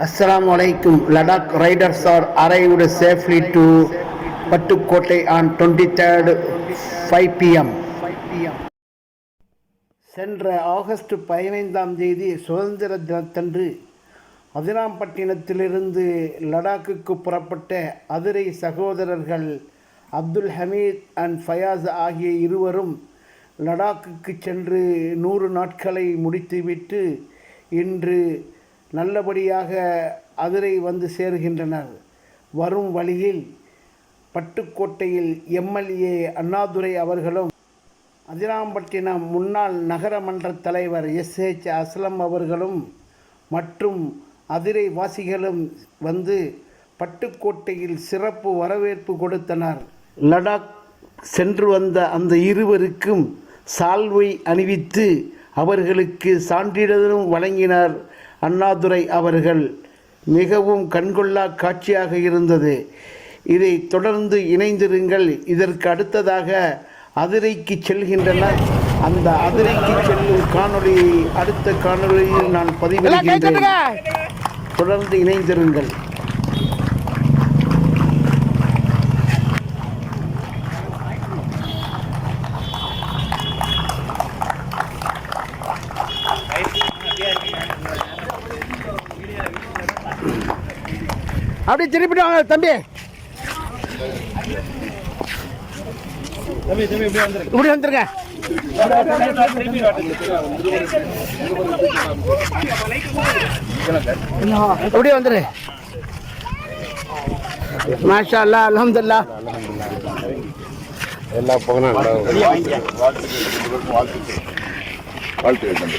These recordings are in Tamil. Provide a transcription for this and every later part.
Assalamu alaikum. Ladakh riders are arrived safely to Pattukottai on 23rd 5 pm. சென்ற ஆகஸ்ட் பதினைந்தாம் தேதி சுதந்திர தினத்தன்று அதிராம்பட்டினத்திலிருந்து லடாக்குக்கு புறப்பட்ட அதிரை சகோதரர்கள் அப்துல் ஹமீத் அண்ட் ஃபயாஸ் ஆகிய இருவரும் லடாக்குக்கு சென்று நூறு நாட்களை முடித்துவிட்டு இன்று நல்லபடியாக அதிரை வந்து சேருகின்றனர். வரும் வழியில் பட்டுக்கோட்டையில் எம்எல்ஏ அண்ணாதுரை அவர்களும் அதிராம்பட்டினம் முன்னாள் நகரமன்ற தலைவர் எஸ். ஹெச் அஸ்லம் அவர்களும் மற்றும் அதிரை வாசிகளும் வந்து பட்டுக்கோட்டையில் சிறப்பு வரவேற்பு கொடுத்தனர். லடாக் சென்று வந்த அந்த இருவருக்கும் சால்வை அணிவித்து அவர்களுக்கு சான்றிதழும் வழங்கினார். அண்ணாதுரை அவர்கள் மிகவும் கண்கொள்ளா காட்சியாக இருந்தது. இதை தொடர்ந்து இணைந்திருங்கள். இதற்கு அடுத்ததாக அதிரைக்கு செல்கின்றனர். அந்த அதிரைக்கு செல்லும் காணொளியை அடுத்த காணொளியில் நான் பதிவிடுகின்றேன். தொடர்ந்து இணைந்திருங்கள். அப்படியே திருப்பிட்டு வாங்க தம்பி. இப்படி வந்துருங்க. இப்படி வந்துரு. மாஷா அல்லா அலமதுல்லா எல்லா பகனும் வாழ்த்து தம்பி.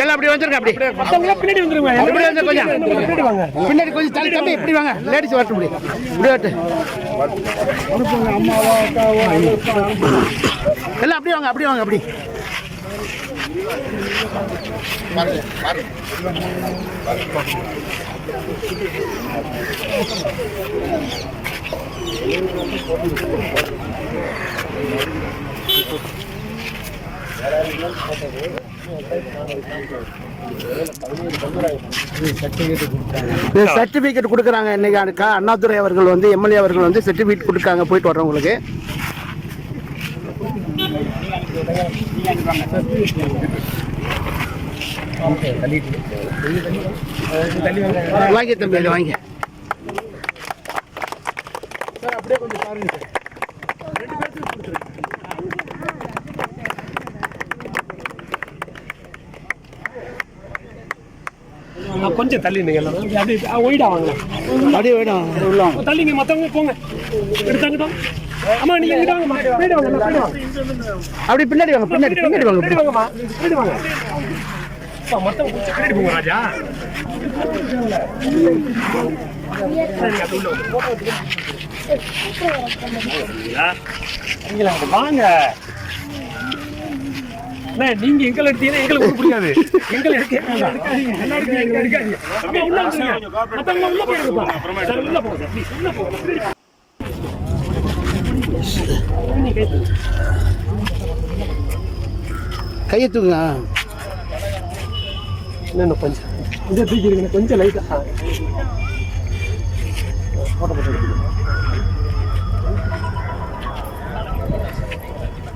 எல்லாம் அப்படி வந்துருங்க அப்படி பின்னாடி வந்துருங்க. இப்படி வந்து கொஞ்சம். பின்னாடி கொஞ்சம் தள்ளி தம்பி இப்படி வாங்க. லேடிஸ் வரட்டும் இப்படி. இப்படி வரட்டு. எல்லாம் அப்படியே வாங்க அப்படியே வாங்க அப்படி. பாருங்க. சர்டிபிகேட் சர்டிஃபிகேட் கொடுக்குறாங்க இன்னைக்கு அண்ணாதுரை அவர்கள் வந்து எம்எல்ஏ அவர்கள் வந்து சர்டிபிகேட் கொடுக்காங்க போயிட்டு வர்றவங்களுக்கு வாங்கி தம்பி அதை வாங்கி கொஞ்சம் தள்ளி நீங்க எல்லாரும் அப்படியே ஒயிடா வாங்க அப்படியே வேணும் உள்ள. தள்ளிங்க மத்தவங்க போங்க எடுத்தாங்கட்டும் அம்மா நீங்க இங்கிட்ட வாங்கம்மா வாங்க வாங்க அப்படி பின்னாடி வாங்க பின்னாடி பின்னாடி வாங்க பின்னாடி வாங்கம்மா பின்னாடி வாங்க அப்பா, மத்தவங்க கொஞ்சம் பின்னாடி போங்க ராஜா உள்ள வாங்க. நீங்க எங்களை எடுத்தீங்கன்னா எங்களுக்கு எங்களை எடுக்க போங்க. கையை தூக்குங்க இன்னும் கொஞ்சம் கொஞ்சம் தூக்கி இருக்குங்க கொஞ்சம் லைட்டா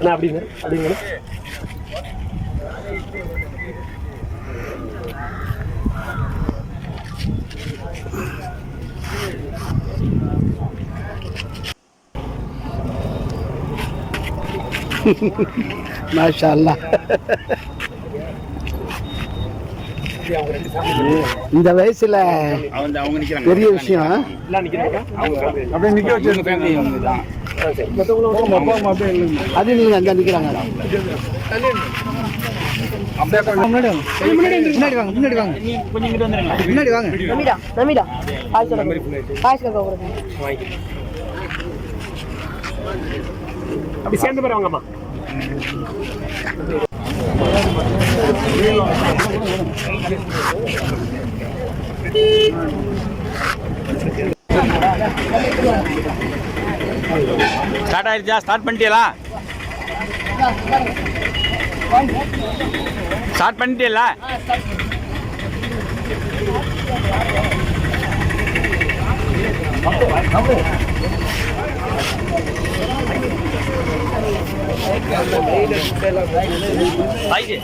என்ன அப்படிங்க அப்படிங்க மாஷா அல்லா இந்த வயசுல பெரிய விஷயம் அப்படியே நிக்க வச்சு அது இல்லைங்க அந்த நிற்கிறாங்க முன்னாடி வாங்க. முன்னாடி வாங்க வாங்க. அப்படி சேர்ந்து வாங்கம்மா ஸ்டார்ட் ஆயிடுச்சா ஸ்டார்ட் பண்ணிட்டீங்களா ஸ்டார்ட் பண்ணிட்டீங்களா पाहिजे